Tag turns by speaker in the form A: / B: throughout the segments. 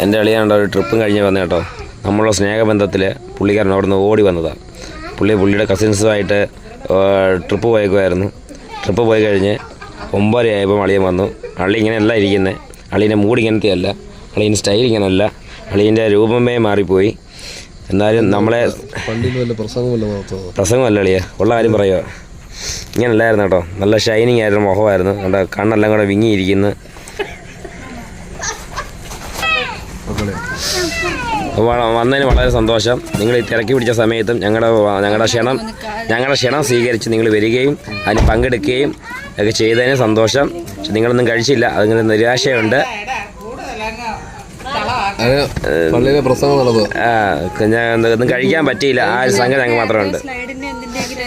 A: എന്റെ അളിയാണ്ട് ഒരു ട്രിപ്പും കഴിഞ്ഞ് വന്ന കേട്ടോ. നമ്മളുടെ സ്നേഹബന്ധത്തിൽ പുള്ളിക്കാരൻ അവിടെ നിന്ന് ഓടി വന്നതാണ് പുള്ളി പുള്ളിയുടെ കസിൻസുമായിട്ട് ട്രിപ്പ് പോയേക്കുമായിരുന്നു ട്രിപ്പ് പോയി കഴിഞ്ഞ് ഒമ്പതര ആയപ്പോൾ അളിയൻ വന്നു. അള്ളി ഇങ്ങനെയല്ല ഇരിക്കുന്നത് അളീന്റെ മൂഡ് ഇങ്ങനത്തെ അല്ല അളീന്റെ സ്റ്റൈൽ ഇങ്ങനെയല്ല അളീന്റെ രൂപമേ മാറിപ്പോയി. എന്നാലും നമ്മളെ
B: പ്രസംഗമല്ല
A: അളിയ. ഉള്ള കാര്യം പറയുക ഇങ്ങനല്ലായിരുന്നു കേട്ടോ. നല്ല ഷൈനിങ് ആയിരുന്നു മുഖമായിരുന്നു. കണ്ട കണ്ണെല്ലാം കൂടെ വിങ്ങിയിരിക്കുന്നു
B: മക്കളെ
A: വ- വന്നതിന് വളരെ സന്തോഷം. നിങ്ങൾ ഈ തിരക്കി പിടിച്ച സമയത്തും ഞങ്ങളുടെ ഞങ്ങളുടെ ക്ഷണം ഞങ്ങളുടെ ക്ഷണം സ്വീകരിച്ച് നിങ്ങൾ വരികയും അതിന് പങ്കെടുക്കുകയും ഒക്കെ ചെയ്തതിന് സന്തോഷം. പക്ഷെ നിങ്ങളൊന്നും കഴിച്ചില്ല. അതിങ്ങനെ നിരാശയുണ്ട്. ഒന്നും കഴിക്കാൻ പറ്റിയില്ല. ആ ഒരു സംഘം ഞങ്ങൾക്ക് മാത്രമുണ്ട്.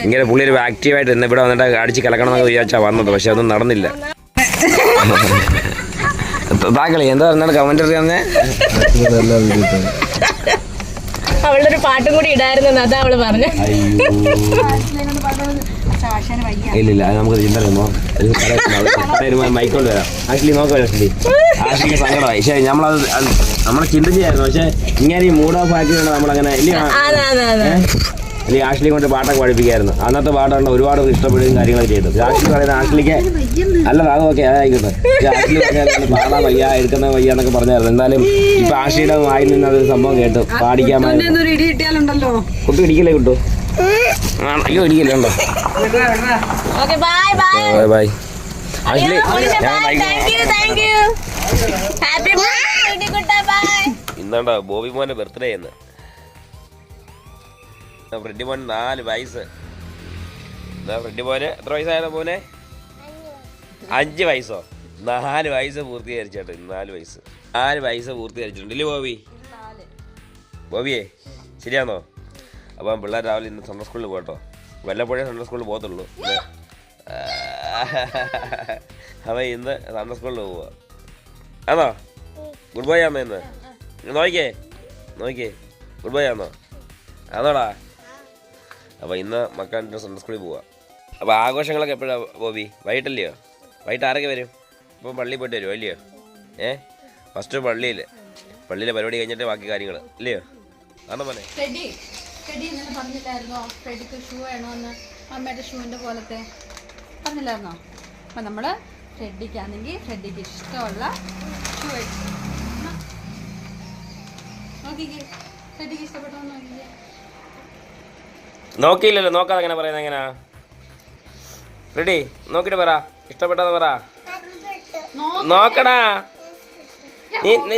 A: ഇങ്ങനെ പുള്ളി ഒരു ആക്റ്റീവായിട്ട് ഇന്ന് ഇവിടെ വന്നിട്ട് അടിച്ച് കിളക്കണം എന്നൊക്കെ വിചാരിച്ചാൽ വന്നത്. പക്ഷെ അതൊന്നും നടന്നില്ല. താങ്കളി എന്താ പറഞ്ഞാൽ കമന്റ് അറിയാവുന്നേ
C: അവളുടെ ഒരു പാട്ടും കൂടി ഇടായിരുന്നു അതാ അവൾ പറഞ്ഞു.
A: ഇല്ലില്ല അത് നമുക്ക് ചിന്ത വരുമ്പോ മൈക്കോണ്ട് വരാം. ആക്ച്വലി നോക്കാം ആക്ച്വലി. ആക്ച്വലി സങ്കടമായി. പക്ഷേ നമ്മളത് നമ്മളെ ചിന്തിച്ചായിരുന്നു പക്ഷേ ഇങ്ങനെ ഈ മൂഡ് ഓഫ് ആക്കിയാണ് നമ്മളങ്ങനെ ഇല്ല
C: അതെ അതെ അതെ.
A: അല്ലെങ്കിൽ ആഷ്ലി കൊണ്ട് പാട്ടൊക്കെ പഠിപ്പിക്കായിരുന്നു. അന്നത്തെ പാട്ടാണ് ഒരുപാട് ഇഷ്ടപ്പെടുകയും കാര്യങ്ങളൊക്കെ ചെയ്തു. ആഷ്ലി പറയുന്ന ആഷ്ലിക്ക് അല്ല അത് ഓക്കെ അതായിക്കോട്ടെ ആഷ്ലി പറഞ്ഞാൽ പാടാൻ വയ്യ എടുക്കുന്ന വയ്യ എന്നൊക്കെ പറഞ്ഞായിരുന്നു. എന്തായാലും ഇപ്പൊ ആഷ്ലിയുടെ വായിൽ നിന്ന് അതൊരു സംഭവം കേട്ടു.
D: പാടിക്കാൻ
A: കുട്ടി ഇടിക്കില്ലേ കിട്ടു? അയ്യോ ഇടിക്കില്ലേ ഉണ്ടോ
C: bye bye
A: bye bye Ashley ഇന്നുണ്ടോ Bobby മോന്റെ ബർത്ത്ഡേ എന്ന് ഫ്രെഡി മോൻ നാല് വയസ്സ്. എന്താ ഫ്രെഡി മോന് എത്ര വയസ്സായിരുന്നു മോനെ? അഞ്ച് വയസ്സോ? നാല് വയസ്സ് പൂർത്തീകരിച്ചേട്ടോ നാല് വയസ്സ്. നാല് വയസ്സ് പൂർത്തീകരിച്ചിട്ടുണ്ട് ഇല്ലേ ബോബി? ബോബിയേ ശരിയാണോ? അപ്പം പിള്ളേർ രാവിലെ ഇന്ന് സൺഡർ സ്കൂളിൽ പോകട്ടോ വല്ലപ്പോഴേ സൺഡർ സ്കൂളിൽ പോകത്തുള്ളൂ. അവ ഇന്ന് സൺഡർ സ്കൂളിൽ പോവുക. ആണോ? ഗുഡ് ബൈ ആണോ ഇന്ന്? നോക്കിയേ നോക്കിയേ. ഗുഡ് ബൈ ആണോ? ആണോടാ? അപ്പോൾ ഇന്ന് മക്കളുടെ സൺഡർ സ്കൂളിൽ പോവുക അപ്പോൾ ആഘോഷങ്ങളൊക്കെ എപ്പോഴാണ് ബോബി വൈകിട്ടല്ലയോ? വൈകിട്ട് ആരൊക്കെ വരും? ഇപ്പോൾ പള്ളിയിൽ പോയിട്ട് വരുമോ അല്ലയോ ഏ? ഫസ്റ്റ് പള്ളിയിൽ പള്ളിയിലെ പരിപാടി കഴിഞ്ഞിട്ട് ബാക്കി കാര്യങ്ങൾ ഇല്ലയോ? ആണോ മോനെ.
E: ഫ്രെഡി ഇന്നലെ പറഞ്ഞില്ലായിരുന്നോ? ഫ്രെഡിക്ക് ഷൂ വേണമെന്ന് അമ്മയുടെ ഷൂവിന്റെ പോലത്തെ. പറഞ്ഞില്ലായിരുന്നോ? അപ്പം നമ്മൾ ഫ്രെഡിക്കാണെങ്കിൽ ഫ്രെഡിക്ക് ഇഷ്ടമുള്ള ഷൂ നോക്കിക്കേ. ഫ്രെഡിക്ക് ഇഷ്ടപ്പെട്ടോ നോക്കിക്കേ.
A: നോക്കിയില്ലല്ലോ നോക്കാതെ അങ്ങനെ പറയുന്നത് എങ്ങനെയാ റെഡി നോക്കിട്ട് പറ. ഇഷ്ടപ്പെട്ടത് പറ. നോക്കടാ. നീ നീ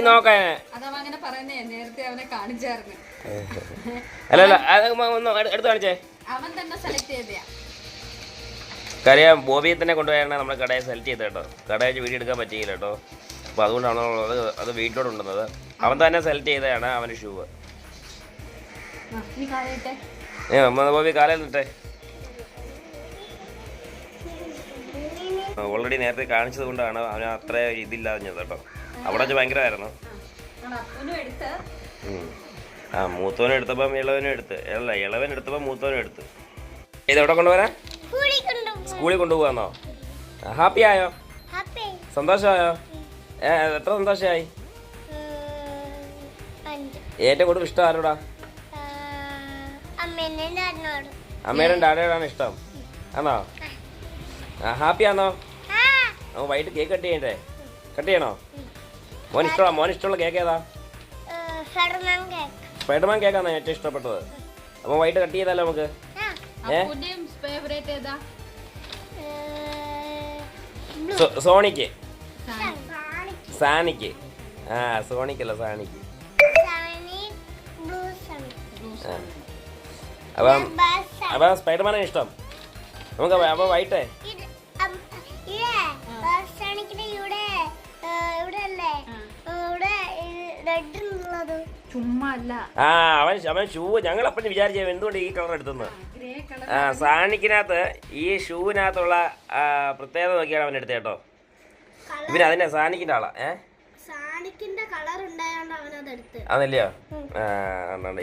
E: കാണിച്ചായിരുന്നു.
A: അല്ല അല്ല അത് ഒന്ന് എടു- കാണിച്ചേ.
E: അവൻ തന്നെ സെലക്ട് ചെയ്തയാ.
A: കാര്യം ബോബിയെ തന്നെ കൊണ്ടുപോയാണ് നമ്മൾ കടയെ സെലക്ട് ചെയ്തത് കേട്ടോ. കടയിൽ വീഡിയോ എടുക്കാൻ പറ്റിയില്ല കേട്ടോ. അപ്പോൾ അതുകൊണ്ടാണ് അത് അത് വീട്ടിലോട്ട് ഉണ്ടെന്നത് അവൻ തന്നെ സെലക്ട് ചെയ്തതാണ് അവന്റെ ഷൂ ഏ അമ്മ ബോബി കാലയിൽ നിട്ടെ ഓൾറെഡി നേരത്തെ കാണിച്ചത് കൊണ്ടാണ് അവന് അത്ര ഇതില്ലാഞ്ഞത് കേട്ടോ. അവിടെ വെച്ച് ഭയങ്കരമായിരുന്നു. ആ മൂത്തവനും എടുത്തപ്പം ഇളവനും എടുത്ത്. അല്ല ഇളവൻ എടുത്തപ്പം മൂത്തവനും എടുത്ത്. ഇത് എവിടെ കൊണ്ടുവരാൻ? സ്കൂളിൽ കൊണ്ടുപോകാന്നോ? ഹാപ്പി ആയോ? സന്തോഷമായോ? ഏ എത്ര സന്തോഷമായി? ഏറ്റവും കൂടുതൽ ഇഷ്ടം ആരോടാ? അമ്മേനും ഡാഡയോടാണ് ഇഷ്ടം. ആണോ? ആ ഹാപ്പി ആണോ? വൈകിട്ട് കേക്ക് കട്ട് ചെയ്യണ്ടേ? കട്ട് ചെയ്യണോ? മോൻ ഇഷ്ടമാ മോൻ ഇഷ്ടമുള്ള കേക്ക് ഏതാ? സ്പൈഡർമാൻ കേക്കാണോ ഏറ്റവും ഇഷ്ടപ്പെട്ടത്? അപ്പൊ വൈകിട്ട് കട്ട് ചെയ്താലോ നമുക്ക്? സോണിക്ക്. സാനിക്ക്. ആ സോണിക്കല്ല സാനിക്ക്. ആ. അപ്പം അപ്പം സ്പൈഡർമാനാണ് ഇഷ്ടം. നമുക്ക് അപ്പൊ- വൈകിട്ടേ. ആ. അവൻ അവൻ ഷൂ ഞങ്ങൾ അപ്പം വിചാരിച്ചു എന്തുകൊണ്ട് ഈ കളർ എടുത്തെന്ന്
E: ഗ്രേ കളർ
A: ആ സാനിക്കിനകത്ത് ഈ ഷൂവിനകത്തുള്ള പ്രത്യേകത നോക്കിയാണ് അവൻ എടുത്തേട്ടോ കേട്ടോ. ഇവന് അതിനെ സാനിക്കിന്റെ ആളാ ഏ?
F: സാനിക്കിന്റെ കളർ ഉണ്ടായോണ്ട് അവനത് എടുത്ത്
A: അതല്ലയോ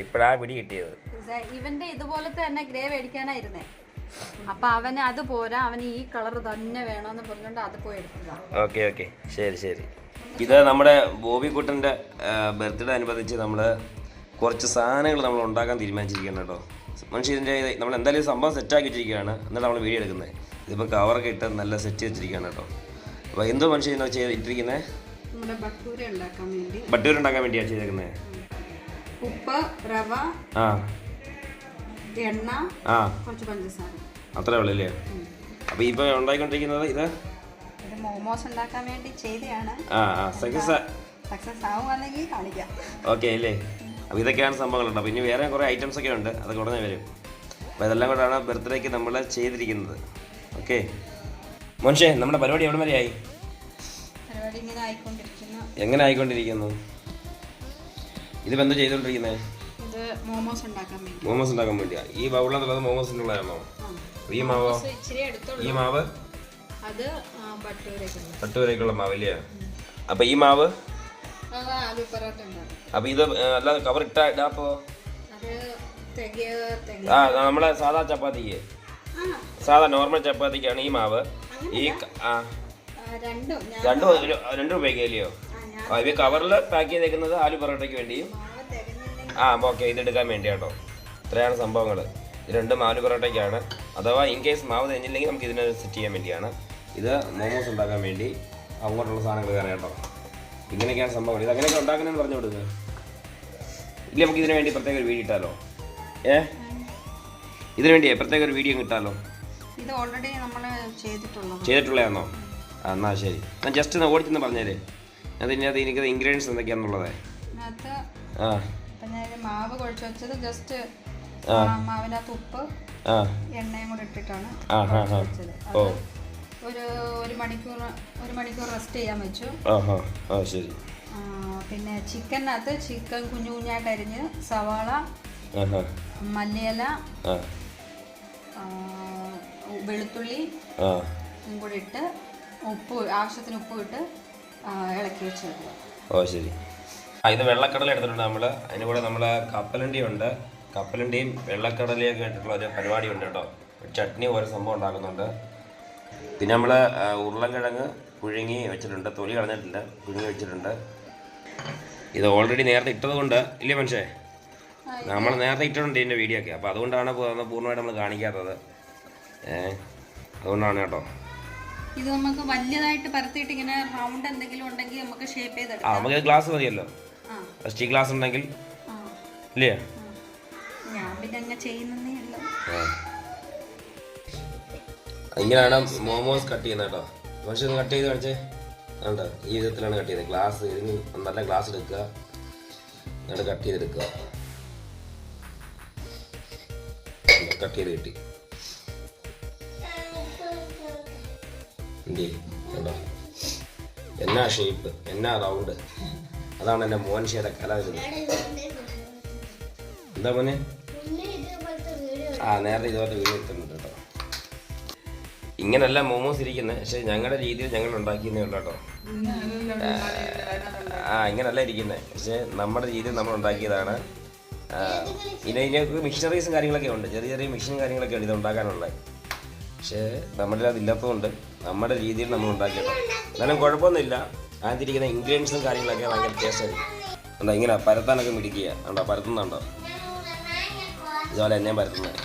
A: ഇപ്പോഴാ പിടി കിട്ടിയത്.
E: ഇവന്റെ ഇതുപോലത്തെ തന്നെ ഗ്രേ മേടിക്കാനായിരുന്നേ. അപ്പൊ അവന് അത് പോരാ അവന് ഈ കളർ തന്നെ വേണമെന്ന് പറഞ്ഞോണ്ട് അത് പോയി എടുത്തതാ.
A: Okay okay. ശരി ശരി. ഇത് നമ്മുടെ ബോബി കുട്ടന്റെ ബർത്ത്ഡേ അനുബന്ധിച്ച് നമ്മൾ കുറച്ച് സാധനങ്ങൾ നമ്മൾ ഉണ്ടാക്കാൻ തീരുമാനിച്ചിരിക്കുകയാണ് കേട്ടോ. മനുഷ്യ ഇതിന്റെ നമ്മൾ എന്തായാലും സംഭവം സെറ്റ് സെറ്റാക്കി വെച്ചിരിക്കുകയാണ്. എന്നിട്ട് നമ്മൾ വീഡിയോ എടുക്കുന്നത്. ഇതിപ്പോൾ കവറൊക്കെ ഇട്ട് നല്ല സെറ്റ് വെച്ചിരിക്കുകയാണ് കേട്ടോ. അപ്പോൾ എന്തോ മനുഷ്യ ഇതിനെ ചെയ്ത് ഇട്ടിരിക്കുന്നത്
E: നമ്മുടെ ബട്ടൂര ഉണ്ടാക്കാൻ വേണ്ടി.
A: ബട്ടൂർ ഉണ്ടാക്കാൻ വേണ്ടിയാണ് ചെയ്തേക്കുന്നത്
E: ഉപ്പ് റവ
A: ആ.
E: എണ്ണ
A: ആ.
E: കുറച്ച് പഞ്ചസാര.
A: അത്രേ ഉള്ളൂ അല്ലേ? അപ്പോൾ ഇപ്പോൾ ഉണ്ടാക്കിക്കൊണ്ടിരിക്കുന്നത് ഇത്?
E: ഇത് മോമോസ് ഉണ്ടാക്കാൻ വേണ്ടി ചെയ്തതാണ്
A: ആ ആ. സക്സസ്
E: സക്സസ് ആവുകയാണെങ്കിൽ കാണിക്കാം.
A: ഓക്കെ അല്ലേ? അപ്പോൾ ഇതൊക്കെയാണ് സംഭവങ്ങളുണ്ട്. അപ്പോൾ ഇനി വേറെ കുറേ ഐറ്റംസ് ഒക്കെ ഉണ്ട്. അതൊക്കെ ഉടനെ വരും. അപ്പോൾ ഇതെല്ലാം കൂടാണ് ബർത്ത്ഡേക്ക് നമ്മൾ ചെയ്തിരിക്കുന്നത്. ഓക്കെ മനുഷ്യ നമ്മുടെ പരിപാടി എവിടെ വരെയായി? എങ്ങനെ ആയിക്കൊണ്ടിരിക്കുന്നു? ഇത് എന്താ
E: ചെയ്തോണ്ടിരിക്കുന്നത് മോമോസ് ഉണ്ടാക്കാൻ
A: വേണ്ടിയാ? ഈ ബൗളിനകത്തുള്ളത് മോമോസിനുള്ളതാണോ? ഈ മാവ്? ഈ മാവ്?
E: അത് ബട്ടൂരേക്കുള്ള.
A: പട്ട് വരേക്കുള്ള മാവ് അല്ലേ അപ്പൊ ഈ മാവ്? അപ്പൊ ഇത് അല്ല അല്ലാതെ കവർ ഇട്ടാ ഇടാപ്പോ ആ നമ്മളെ സാധാ ചപ്പാത്തിക്ക്. സാധാ നോർമൽ ചപ്പാത്തിക്കാണ് ഈ മാവ്. ഈ ആ,
E: രണ്ടും
A: രണ്ടും അല്ലയോ രണ്ടും ആ ഇത് കവറിൽ പാക്ക് ചെയ്തേക്കുന്നത് ആലു പൊറോട്ടയ്ക്ക് വേണ്ടിയും ആ ഓക്കെ ഇതെടുക്കാൻ വേണ്ടി കേട്ടോ ഇത്രയാണ് സംഭവങ്ങൾ രണ്ടും ആലു പൊറോട്ടയ്ക്കാണ്. അഥവാ ഇൻ കേസ് മാവ് തെഞ്ഞില്ലെങ്കിൽ നമുക്ക് ഇതിനെ സെറ്റ് ചെയ്യാൻ വേണ്ടിയാണ്. ഇത് മോമോസ് ഉണ്ടാക്കാൻ വേണ്ടി അങ്ങോട്ടുള്ള സാധനങ്ങൾ കയറാം കേട്ടോ ഇങ്ങനെയൊക്കെയാണ് സംഭവം. ഇത് അങ്ങനെയൊക്കെ ഉണ്ടാക്കണമെന്ന് പറഞ്ഞു കൊടുക്കുക ഇല്ല നമുക്ക് ഇതിനു വേണ്ടി പ്രത്യേക ഒരു വീഡിയോ ഇട്ടാലോ? ഏ? ഇതിനു വേണ്ടി പ്രത്യേക ഒരു വീഡിയോ കിട്ടാലോ
E: ഇത് ഓൾറെഡി നമ്മൾ ചെയ്തിട്ടുള്ളത്.
A: ചെയ്തിട്ടുള്ളതാണോ? എന്നാ ശരി. ഞാൻ ജസ്റ്റ് ഒന്ന് ഓടിച്ചെന്ന് പറഞ്ഞേര്. അതിനകത്ത് എനിക്ക് ഇൻഗ്രീഡിയൻസ് എന്തൊക്കെയാണെന്നുള്ളത് ആ.
E: മാവ് കുഴച്ച് വെച്ചത് ജസ്റ്റ്. മാവിനകത്ത് ഉപ്പ് എണ്ണയും കൂടെ ഇട്ടിട്ടാണ്
A: ഓ.
E: ഒരു ഒരു മണിക്കൂർ ഒരു മണിക്കൂർ റെസ്റ്റ് ചെയ്യാൻ വെച്ചു.
A: ശരി.
E: പിന്നെ ചിക്കനകത്ത് ചിക്കൻ കുഞ്ഞു കുഞ്ഞായിട്ട് അരിഞ്ഞ് സവാള മല്ലിയില വെളുത്തുള്ളി ഇതും കൂടി ഇട്ട് ഉപ്പ് ആവശ്യത്തിന് ഉപ്പ് ഇട്ട് ഇളക്കി വെച്ചെടുക്കുക
A: ഓ ശരി. ആ ഇത് വെള്ളക്കടല എടുത്തിട്ടുണ്ട് നമ്മൾ അതിന് കൂടെ നമ്മൾ കപ്പലണ്ടി ഉണ്ട് കപ്പലണ്ടിയും വെള്ളക്കടലയൊക്കെ ആയിട്ടുള്ള ഒരു പരിപാടി ഉണ്ട് കേട്ടോ ചട്നി ഓരോ സംഭവം ഉണ്ടാക്കുന്നുണ്ട്. പിന്നെ നമ്മൾ ഉരുളൻകിഴങ്ങ് പുഴുങ്ങി വെച്ചിട്ടുണ്ട്. തൊലി കളഞ്ഞിട്ടില്ല. പുഴുങ്ങി വെച്ചിട്ടുണ്ട്. ഇത് ഓൾറെഡി നേരത്തെ ഇട്ടത് കൊണ്ട് ഇല്ലേ മനുഷ്യേ? നമ്മൾ നേരത്തെ ഇട്ടിട്ടുണ്ട് ഇതിന്റെ വീഡിയോ ഒക്കെ. അപ്പോൾ അതുകൊണ്ടാണ് പൂർണമായിട്ട് നമ്മൾ കാണിക്കാത്തത്. ഏ അതുകൊണ്ടാണ് കേട്ടോ.
E: ഇത് നമുക്ക് വലിയതായിട്ട് പരത്തിയിട്ട് ഇങ്ങനെ റൗണ്ട് എന്തെങ്കിലും ഉണ്ടെങ്കിൽ നമുക്ക് ഷേപ്പ്
A: ആ
E: ചെയ്തെടുക്കാം
A: നമുക്ക് ഗ്ലാസ് മതിയല്ലോ.
E: ആ.
A: സ്റ്റീൽ ഗ്ലാസ് ഉണ്ടെങ്കിൽ ഇല്ലേ?
E: ഞാൻ പിന്നെ അങ്ങ് ചെയ്യുന്നതേ ഉള്ളൂ.
A: ഇങ്ങനെയാണ് മോമോസ് കട്ട് ചെയ്യുന്നത് കേട്ടോ. പക്ഷെ ഒന്ന് കട്ട് ചെയ്ത് കാണിച്ചേ. കണ്ടോ? ഈ വിധത്തിലാണ് കട്ട് ചെയ്യുന്നത്. ഗ്ലാസ് ഇതിന് നല്ല ഗ്ലാസ് എടുക്കുക. എന്നിട്ട് കട്ട് ചെയ്തെടുക്കുക. കട്ട് ചെയ്ത് കിട്ടി. എന്തേ? കണ്ടോ എന്നാ ഷേപ്പ് എന്നാ റൗണ്ട് അതാണ് എന്റെ മോൻ ഷേയുടെ കല വരുന്നത്. എന്താ മോനെ? ആ നേരത്തെ ഇതുപോലെ വീഡിയോ എടുത്തിട്ടുണ്ട് കേട്ടോ. ഇങ്ങനല്ല മോമോസ് ഇരിക്കുന്നത്. പക്ഷെ ഞങ്ങളുടെ രീതിയിൽ ഞങ്ങൾ ഉണ്ടാക്കിയെന്നേ ഉള്ളൂ കേട്ടോ. ആ ഇങ്ങനല്ല ഇരിക്കുന്നത്. പക്ഷെ നമ്മുടെ രീതിയിൽ നമ്മൾ ഉണ്ടാക്കിയതാണ്. ഇതിനൊക്കെ മിഷനറീസും കാര്യങ്ങളൊക്കെ ഉണ്ട്. ചെറിയ ചെറിയ മിഷനും കാര്യങ്ങളൊക്കെ ഉണ്ട് ഇത് ഉണ്ടാക്കാനുള്ളത്. പക്ഷേ നമ്മളിൽ അതില്ലാത്തതുകൊണ്ട് നമ്മുടെ രീതിയിൽ നമ്മൾ ഉണ്ടാക്കിയത്. എന്നാലും കുഴപ്പമൊന്നുമില്ല. അതിരിക്കുന്ന ഇൻഗ്രീഡിയൻസും കാര്യങ്ങളൊക്കെ ഭയങ്കര ടേസ്റ്റായിരിക്കും എന്താ ഇങ്ങനെ പരത്താനൊക്കെ മിടിക്കുക ഉണ്ടോ പരത്തുന്നുണ്ടോ? ഇതുപോലെ എന്നെയും പരത്തുന്നത്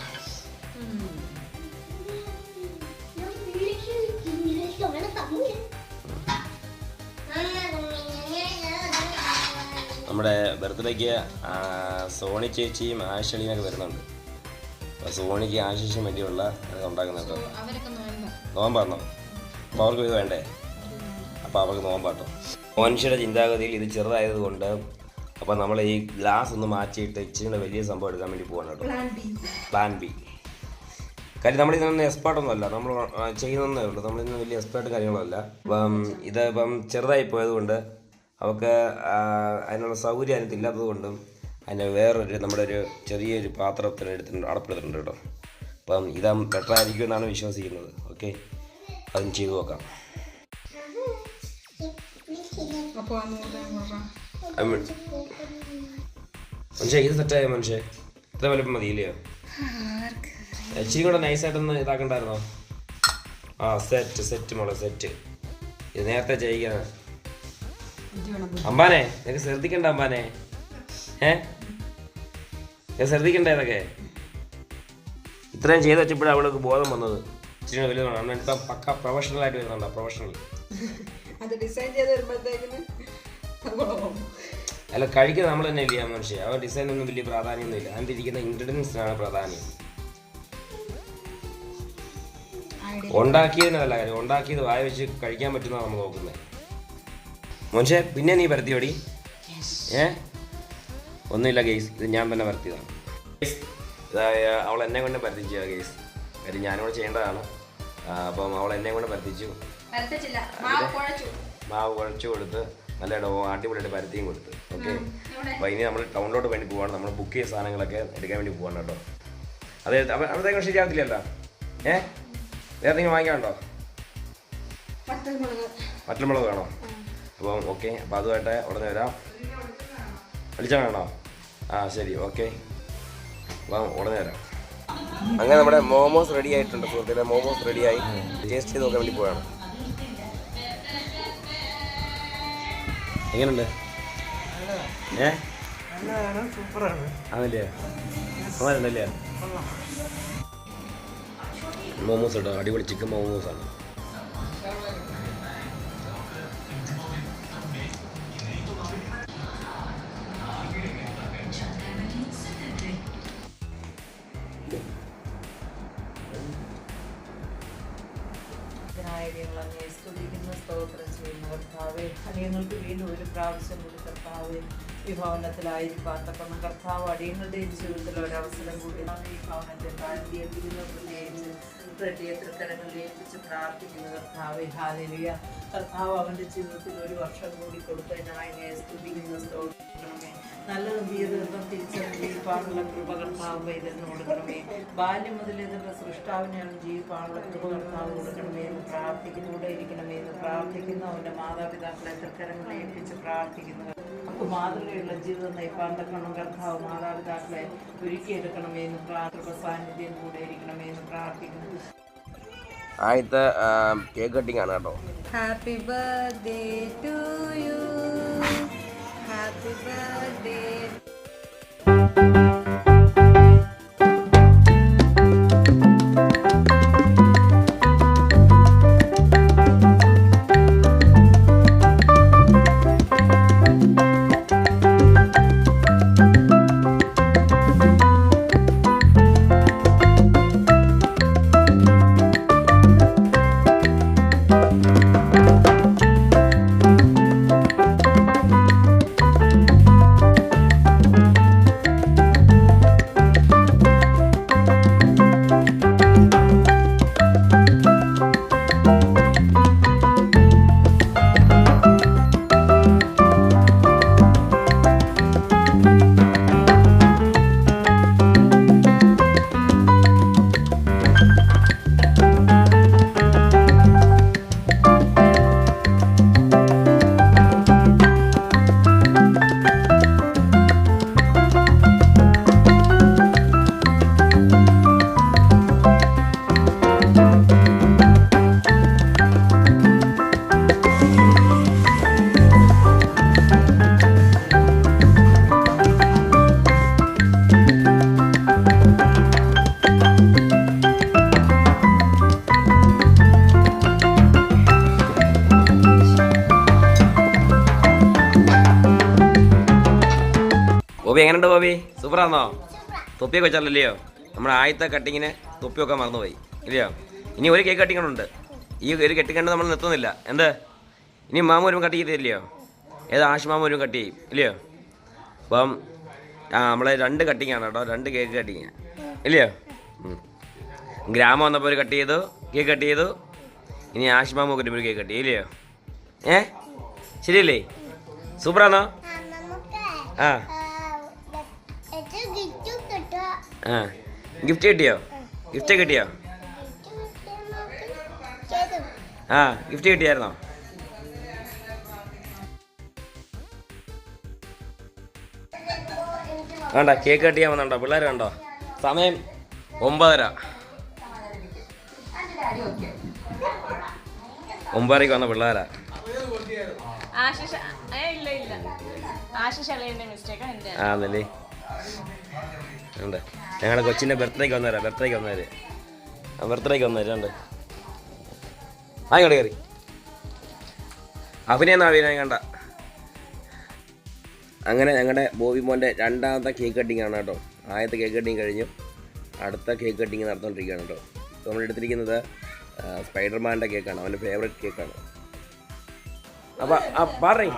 A: നമ്മുടെ ബർത്ത്ഡേക്ക് സോണി ചേച്ചിയും ആശളിയൊക്കെ വരുന്നുണ്ട്. അപ്പോൾ സോണിക്ക് ആശിഷിന് വേണ്ടിയുള്ള ഉണ്ടാക്കുന്നുണ്ട് നോമ്പാണോ? അപ്പോൾ അവർക്ക് ഇത് വേണ്ടേ? അപ്പോൾ അവർക്ക് നോമ്പാട്ടോ. മനുഷ്യരുടെ ചിന്താഗതിയിൽ ഇത് ചെറുതായത് കൊണ്ട് അപ്പോൾ നമ്മൾ ഈ ഗ്ലാസ് ഒന്ന് മാറ്റിയിട്ട് ഇച്ചിരി വലിയ സംഭവം എടുക്കാൻ വേണ്ടി പോകണം കേട്ടോ. പ്ലാൻ ബി കാര്യം നമ്മൾ ഇതിനൊന്നും എക്സ്പേർട്ടൊന്നും അല്ല. നമ്മൾ ചെയ്യുന്നതേ ഉള്ളൂ. നമ്മളിന്ന് വലിയ എക്സ്പേർട്ട് കാര്യങ്ങളല്ല അപ്പം ഇത് ഇപ്പം ചെറുതായി പോയതുകൊണ്ട് അവർക്ക് അതിനുള്ള സൗകര്യം അതിനകത്ത് ഇല്ലാത്തത് കൊണ്ടും അതിന് വേറൊരു നമ്മുടെ ഒരു ചെറിയൊരു പാത്രത്തിന് എടുത്തിട്ടുണ്ട് അടപ്പെടുത്തിട്ടുണ്ട് കേട്ടോ. അപ്പം ഇത് ബെറ്റർ ആയിരിക്കും എന്നാണ് വിശ്വസിക്കുന്നത്. ഓക്കെ? അതും ചെയ്തു നോക്കാം. മനുഷ്യ ഇത് സെറ്റായ മനുഷ്യ? ഇത്ര വലുപ്പം മതിയില്ലയോ? ഇച്ചിരി കൂടെ നൈസായിട്ടൊന്ന് ഇതാക്കണ്ടായിരുന്നോ? ആ സെറ്റ് സെറ്റ് മോളെ സെറ്റ് ഇത് നേരത്തെ ചെയ്യിക്കാനാണ് അമ്പാനെ നിനക്ക് ശ്രദ്ധിക്കണ്ട അമ്പാനെ. ഏ? ശ്രദ്ധിക്കണ്ടേ ഇതൊക്കെ? ഇത്രയും ചെയ്ത് വെച്ചപ്പോഴാണ് അവൾക്ക് ബോധം വന്നത്. ഇച്ചിരി വലുതാണ് പക്ക പ്രൊഫഷണൽ ആയിട്ട് വരുന്നുണ്ടോ പ്രൊഫഷണൽ
E: അത് ഡിസൈൻ ചെയ്ത് വരുമ്പോഴത്തേക്കിന്
A: അല്ല കഴിക്കുന്നത് നമ്മൾ തന്നെ ഇല്ല മനുഷ്യ. അവർ ഡിസൈനൊന്നും വലിയ പ്രാധാന്യമൊന്നുമില്ല. അതിന്റെ ഇരിക്കുന്ന ഇൻഗ്രീഡിയൻസിനാണ് പ്രാധാന്യം. ഉണ്ടാക്കിയതിനല്ല കാര്യം. ഉണ്ടാക്കിയത് വായ വെച്ച് കഴിക്കാൻ പറ്റുന്നതാണ് നമ്മൾ നോക്കുന്നത്. മനുഷ്യ പിന്നെ നീ പരത്തിയോടി? ഏ? ഒന്നുമില്ല ഗെയ്സ് ഇത് ഞാൻ തന്നെ പരത്തിയതാണ്. ഗെയ്സ് അവൾ എന്നെ കൊണ്ട് പരത്തിച്ചു ഗെയ്സ് കാര്യം ഞാനിവിടെ ചെയ്യേണ്ടതാണ്. അപ്പം അവൾ എന്നെ കൊണ്ട് പരത്തിച്ചു.
E: മാവ് കുഴച്ചു.
A: കൊടുത്ത് നല്ല അടിപൊളിയായിട്ട് പരത്തിയും കൊടുത്ത്. ഓക്കെ? അപ്പോൾ ഇനി നമ്മൾ ടൗണിലോട്ട് വേണ്ടി പോവാണ്. നമ്മൾ ബുക്ക് ചെയ്ത സാധനങ്ങളൊക്കെ എടുക്കാൻ വേണ്ടി പോവാണ് കേട്ടോ. അത് അവിടത്തേക്കും ശരിയാകത്തില്ലല്ലോ ഏ? വേറെ എന്തെങ്കിലും വാങ്ങിക്കാനുണ്ടോ?
E: വറ്റൽമുളക്
A: വറ്റൽമുളക് വേണോ? അപ്പം ഓക്കെ അപ്പം അതുമായിട്ട് ഉടനെ വരാം. വിളിച്ചാൽ വേണോ? ആ ശരി ഓക്കെ. വാ ഉടനെ വരാം. അങ്ങനെ നമ്മുടെ മോമോസ് റെഡി ആയിട്ടുണ്ട് സുഹൃത്തുക്കളെ. മോമോസ് റെഡിയായി ടേസ്റ്റ് ചെയ്ത് നോക്കാൻ വേണ്ടി പോവാണ്. എങ്ങനെയുണ്ട് ഏ? ആണല്ലേ? നല്ലതല്ലേ മോമോസ് കേട്ടോ അടിപൊളി ചിക്കൻ മോമോസ് ആണ് ായ
D: സ്തുതിക്കുന്ന സ്തോത്രം ചെയ്യുന്ന കർത്താവെ. അടിയങ്ങൾക്ക് വീണ്ടും ഒരു പ്രാവശ്യം കൂടി കർത്താവെ ഈ ഭവനത്തിലായിരിക്കാൻ തക്കണം കർത്താവ് അടിയങ്ങളുടെയും ജീവിതത്തിൽ ഒരവസരം കൂടി ഈ ഭവനത്തെ താഴ്ത്തിയെത്തിക്കുന്ന പ്രത്യേകിച്ച് പ്രതിയെ തൃക്കരങ്ങളിൽ ഏൽപ്പിച്ച് പ്രാർത്ഥിക്കുന്ന കർത്താവെ. ഹാലലിയ കർത്താവ് അവന്റെ ജീവിതത്തിൽ ഒരു വർഷം കൂടി കൊടുത്തതിനായി സ്തുതിക്കുന്ന സ്തോത്രമേ നല്ലതും തീയതും തിരിച്ചറിഞ്ഞ് ജീവിപ്പാനുള്ള കൃപകൾ കർത്താവ് പൈതലിന് കൊടുക്കണമേ ബാല്യം മുതൽ ഇതിന്റെ സൃഷ്ടാവിനെയാണ് ജീവിപ്പാനുള്ള കൃപ കർത്താവ് കൊടുക്കണമേ എന്ന് പ്രാർത്ഥിക്കുന്നൂടെ ഇരിക്കണമേ എന്ന് പ്രാർത്ഥിക്കുന്നു. അവന്റെ മാതാപിതാക്കളെ തൃക്കരങ്ങളെ ഏൽപ്പിച്ച് പ്രാർത്ഥിക്കുന്നു. നമുക്ക് മാതൃകയുള്ള ജീവിതം നയിപ്പാൻ തക്കണം കർത്താവ് മാതാപിതാക്കളെ ഒരുക്കിയെടുക്കണമേ എന്ന് പ്രാർത്ഥന സാന്നിധ്യം കൂടെ ഇരിക്കണമേ എന്ന് പ്രാർത്ഥിക്കുന്നു.
A: ആദ്യത്തെ കേക്ക് കട്ടിങ് ആണ് കേട്ടോ.
E: Happy birthday to you happy birthday
A: Bobby എങ്ങനെയുണ്ട് ബോബി? സൂപ്പറാണോ തൊപ്പിയൊക്കെ വെച്ചാലല്ലയോ നമ്മുടെ ആദ്യത്തെ കട്ടിങ്ങിന് തൊപ്പിയൊക്കെ മറന്നുപോയി ഇല്ലയോ? ഇനി ഒരു കേക്ക് കട്ടിങ്ങുണ്ട് ഈ ഒരു കെട്ടി കണ്ട് നമ്മൾ നിർത്തുന്നില്ല. എന്ത്? ഇനി മാമ ഒരു കട്ട് ചെയ്തില്ലയോ ഏത് ആഷ് മാമ ഒരു കട്ട് ചെയ്യും ഇല്ലയോ? അപ്പം ആ നമ്മളെ രണ്ട് കട്ടിങ്ങാണ് കേട്ടോ രണ്ട് കേക്ക് കട്ടിങ് ഇല്ലയോ. ഗ്രാമം വന്നപ്പോൾ ഒരു കട്ട് ചെയ്തു കേക്ക് കട്ട് ചെയ്തു. ഇനി ആശുമാമ ഒക്കെ ഒരു കേക്ക് കട്ട് ചെയ്യും ഇല്ലയോ? ഏ? ശരിയല്ലേ? സൂപ്പറാണോ ആ. ആ. ഗിഫ്റ്റ് കിട്ടിയോ? ഗിഫ്റ്റ് കിട്ടിയോ? ആ ഗിഫ്റ്റ് കിട്ടിയായിരുന്നോ? വേണ്ട കേക്ക് കട്ട് ചെയ്യാൻ വന്നുണ്ടോ പിള്ളേർ കണ്ടോ? സമയം ഒമ്പതര.
E: ഒമ്പതരക്ക്
A: ഒമ്പതരയ്ക്ക് വന്ന പിള്ളേരാ.
C: ആശിഷ
A: ഉണ്ട് ഞങ്ങളുടെ കൊച്ചിന്റെ ബർത്ത്ഡേക്ക് വന്നേരാ ബർത്ത്ഡേക്ക് വന്നേര് ആ ബർത്ത്ഡേക്ക് വന്നേര് ഉണ്ട് ആയിക്കോട്ടെ കയറി അഭിനയം അഭിനയം കണ്ട. അങ്ങനെ ഞങ്ങളുടെ ബോബി മോന്റെ രണ്ടാമത്തെ കേക്ക് കട്ടിങ് ആണ് കേട്ടോ. ആദ്യത്തെ കേക്ക് കട്ടിങ് കഴിഞ്ഞു. അടുത്ത കേക്ക് കട്ടിങ് നടന്നുകൊണ്ടിരിക്കുകയാണ് കേട്ടോ. നമ്മൾ എടുത്തിരിക്കുന്നത് സ്പൈഡർമാന്റെ കേക്കാണ് അവന്റെ ഫേവറേറ്റ് കേക്കാണ് അപ്പം ആ പറയും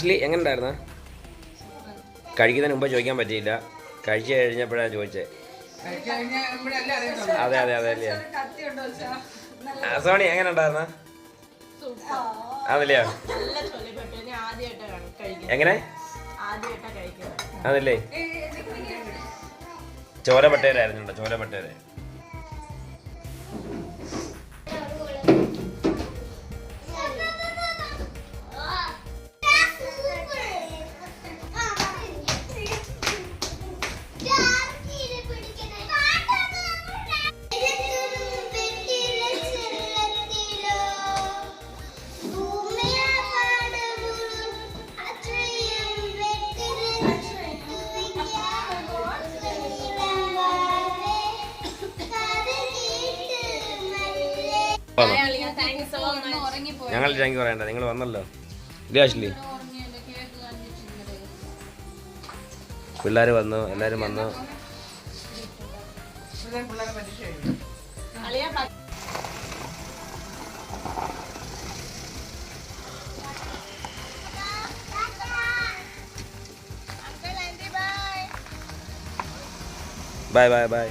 A: ആഷ്ലി എങ്ങനെ ഉണ്ടായിരുന്നു കഴിക്കുന്നതിന് മുമ്പ് ചോദിക്കാൻ പറ്റിയില്ല. കഴിച്ചു കഴിഞ്ഞപ്പോഴാണ് ചോദിച്ചത് അതെ അതെ അതെ അല്ലേ? സോണി എങ്ങനെ ഉണ്ടായിരുന്ന
C: അതല്ലേ?
A: എങ്ങനെ? അതല്ലേ ചോര പട്ടേരായിരുന്നുണ്ടോ ചോര പട്ടേര് ഞങ്ങൾ താങ്ക് യു പറയണ്ട. നിങ്ങൾ വന്നല്ലോ. ഇല്ലേ ആഷ്ലി പിള്ളേർ വന്നു. എല്ലാവരും വന്നു. By bye by